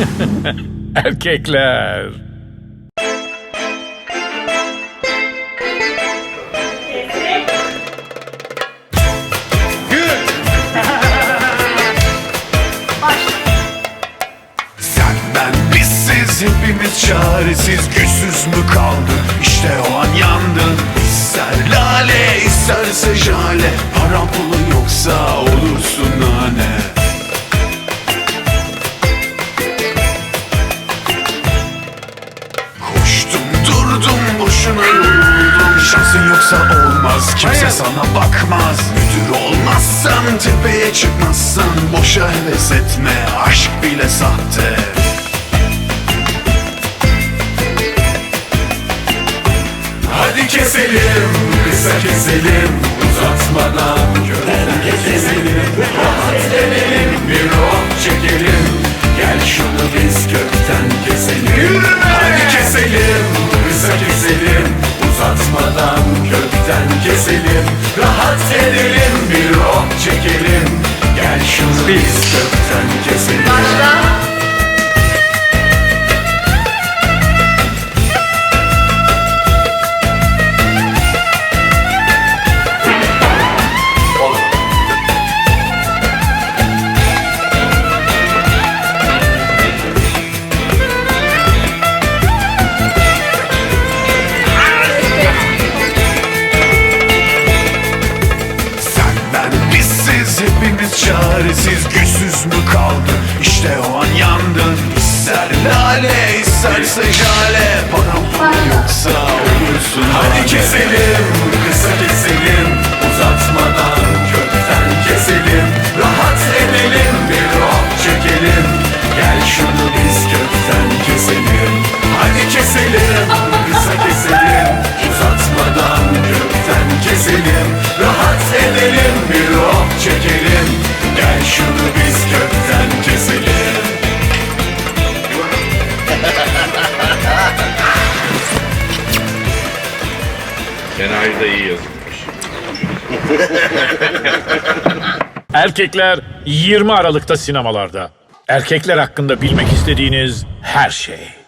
Erkekler. Sen ben bizsiz hepimiz çaresiz. Güçsüz mü kaldık İşte o an yandın. İster lale isterse jale. Paran pulun yoksa olursun nane Yoksa olmaz kimse sana bakmaz. Müdür olmazsan tepeye çıkmazsan Boşa heves etme aşk bile sahte. Hadi keselim, kısa keselim Uzatmadan kökten keselim Rahat edelim, bir oh çekelim. Gel şunu biz kökten keselim. Hadi keselim, kısa keselim Uzatmadan kökten keselim. Rahat edelim, bir oh çekelim. Gel şunu biz kökten çaresiz güçsüz mü kaldık İşte o an yandın. İster lale isterse jale. Param Senaryo da iyi yazılmış. Erkekler 20 Aralık'ta sinemalarda. Erkekler hakkında bilmek istediğiniz her şey.